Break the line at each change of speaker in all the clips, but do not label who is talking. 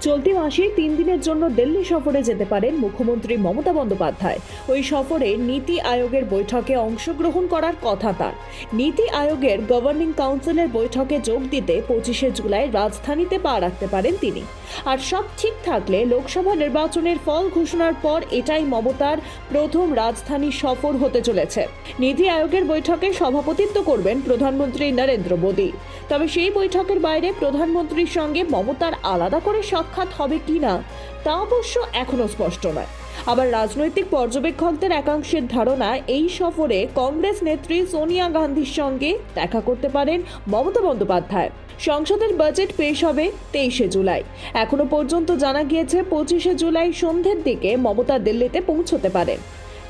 চলতি মাসে তিন দিনের জন্য দিল্লি সফরে যেতে পারেন মুখ্যমন্ত্রী মমতা বন্দ্যোপাধ্যায়। ওই সফরে নীতি আয়োগের বৈঠকে অংশগ্রহণ করার কথা তার। নীতি আয়োগের গভর্নিং কাউন্সিলের বৈঠকে যোগ দিতে পঁচিশে জুলাই রাজধানীতে পা রাখতে পারেন তিনি। আর সব ঠিক থাকলে লোকসভা নির্বাচনের ফল ঘোষণার পর এটাই মমতার প্রথম রাজধানী সফর হতে চলেছে। নীতি আয়োগের বৈঠকে সভাপতিত্ব করবেন প্রধানমন্ত্রী নরেন্দ্র মোদী। তবে সেই বৈঠকের বাইরে প্রধানমন্ত্রীর সঙ্গে মমতার আলাদা করে সাক্ষাৎ হবে কিনা তা অবশ্য এখনও স্পষ্ট নয়। আবার রাজনৈতিক পর্যবেক্ষকদের একাংশের ধারণা, এই সফরে কংগ্রেস নেত্রী সোনিয়া গান্ধীর সঙ্গে দেখা করতে পারেন মমতা বন্দ্যোপাধ্যায়। সংসদের বাজেট পেশ হবে তেইশে জুলাই। এখনও পর্যন্ত জানা গিয়েছে পঁচিশে জুলাই সন্ধ্যের দিকে মমতা দিল্লিতে পৌঁছতে পারেন।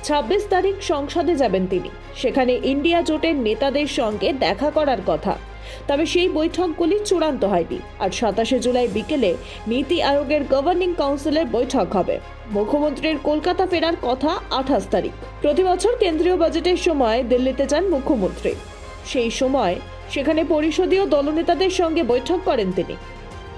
ছাব্বিশ তারিখ সংসদে যাবেন তিনি। সেখানে ইন্ডিয়া জোটের নেতাদের সঙ্গে দেখা করার কথা। তবে সেই বৈঠকগুলি চূড়ান্ত হয়নি। আর সাতাশে জুলাই বিকেলে নীতি আয়োগের গভর্নিং কাউন্সিলের বৈঠক হবে। মুখ্যমন্ত্রীর কলকাতা ফেরার কথা আঠাশ তারিখ। প্রতি বছর কেন্দ্রীয় বাজেটের সময় দিল্লিতে যান মুখ্যমন্ত্রী। সেই সময় সেখানে পরিষদীয় দলনেতাদের সঙ্গে বৈঠক করেন তিনি।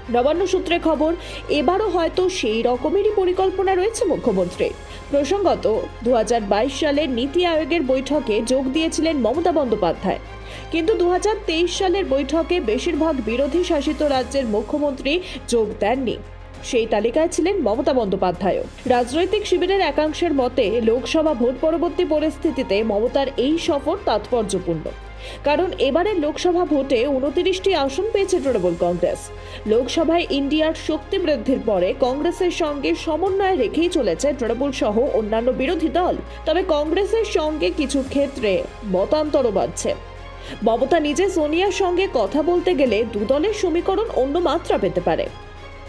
নবান্ন সূত্রে খবর, এবারও হয়তো সেই রকমেরই পরিকল্পনা রয়েছে মুখ্যমন্ত্রীর। প্রসঙ্গত দু হাজার বাইশ সালের নীতি আয়োগের বৈঠকে যোগ দিয়েছিলেন মমতা বন্দ্যোপাধ্যায়। কিন্তু দু হাজার তেইশ সালের বৈঠকে বেশিরভাগ বিরোধী শাসিত রাজ্যের মুখ্যমন্ত্রী যোগ দেননি। সেই তালিকায় ছিলেন মমতা বন্দ্যোপাধ্যায়ও। রাজনৈতিক শিবিরের একাংশের মতে, লোকসভা ভোট পরবর্তী পরিস্থিতিতে মমতার এই সফর তাৎপর্যপূর্ণ। কারণ এবারের লোকসভা ভোটে উনতিরিশটি আসন পেয়েছে তৃণমূল কংগ্রেস। লোকসভায় ইন্ডিয়ার শক্তি বৃদ্ধির পরে কংগ্রেসের সঙ্গে সমন্বয় রেখেই চলেছে তৃণমূল সহ অন্যান্য বিরোধী দল। তবে কংগ্রেসের সঙ্গে কিছু ক্ষেত্রে মতান্তর বাড়ছে। মমতা নিজে সোনিয়ার সঙ্গে কথা বলতে গেলে দুদলের সমীকরণ অন্য মাত্রা পেতে পারে।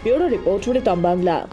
Bureau report Ritam Bangla.